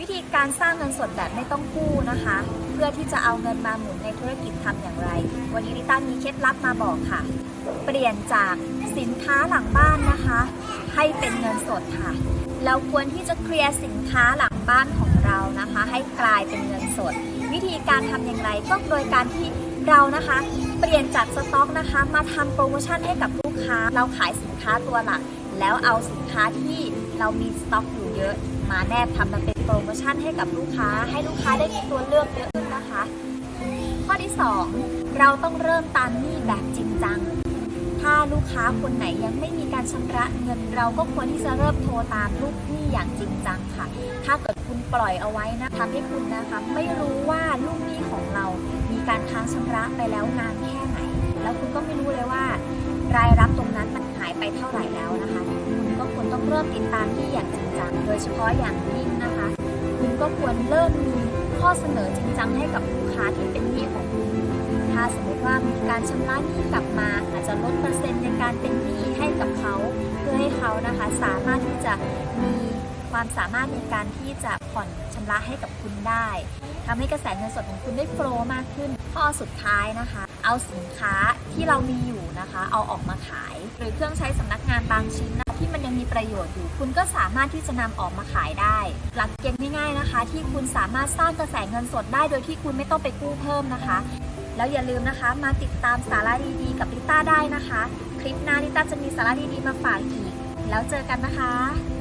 วิธีการสร้างเงินสดแบบไม่ต้องกู้นะคะ เพื่อที่จะเอาเงินมาหมุนในธุรกิจทำอย่างไร วันนี้ลิต้ามีเคล็ดลับมาบอกค่ะ เปลี่ยนจากสินค้าหลังบ้านนะคะ ให้เป็นเงินสดค่ะ เราควรที่จะเคลียร์สินค้าหลังบ้านของเรานะคะ ให้กลายเป็นเงินสด วิธีการทำอย่างไรก็โดยการที่เรานะคะ เปลี่ยนจากสต็อกนะคะ มาทำโปรโมชั่นให้กับลูกค้า เราขายสินค้าตัวหลัก แล้วเอาสินค้าที่เรามีสต็อกอยู่เยอะ มาแนบทำมาเป็นโปรโมชั่นให้กับลูกค้า ให้ลูกค้าได้มีตัวเลือกเยอะขึ้นนะคะ ข้อที่ 2 เราต้องเริ่มตามหนี้แบบจริงจัง ถ้าลูกค้าคนไหนยังไม่มีการชำระเงิน เราก็ควรที่จะเริ่มโทรตามลูกหนี้อย่างจริงจังค่ะ ถ้าเกิดคุณปล่อยเอาไว้นะทำให้คุณนะคะไม่รู้ว่าลูกหนี้ของเรา มีการค้างชำระไปแล้วนานแค่ไหน แล้วคุณก็ไม่รู้เลยว่ารายรับตรงนั้นมันหายไปเท่าไหร่แล้วนะคะ เริ่มติดตามที่อย่างจริงจังโดยเฉพาะอย่างยิ่งนะคะ คุณก็ควรเริ่มมีข้อเสนอจริงจังให้กับลูกค้าที่เป็นหนี้ของคุณ ถ้าสมมติว่ามีการชำระหนี้กลับมา อาจจะลดเปอร์เซ็นต์ในการเป็นหนี้ให้กับเขา เพื่อให้เขานะคะสามารถที่จะมีความสามารถในการที่จะผ่อนชำระให้กับคุณได้ทำให้กระแสเงินสดของคุณได้โฟล์มากขึ้น ข้อสุดท้ายนะคะ เอาสินค้าที่เรามีอยู่นะคะ เอาออกมาขาย หรือเครื่องใช้สำนักงานบางชิ้นนะ ที่มันยังมีประโยชน์อยู่ คุณก็สามารถที่จะนำออกมาขายได้ หลักเกณฑ์ง่ายๆนะคะ ที่คุณสามารถสร้างกระแสเงินสดได้โดยที่คุณไม่ต้องไปกู้เพิ่มนะคะ แล้วอย่าลืมนะคะ มาติดตามสาระดีๆกับลิต้าได้นะคะ คลิปหน้าลิต้าจะมีสาระดีๆมาฝากอีก แล้วเจอกันนะคะ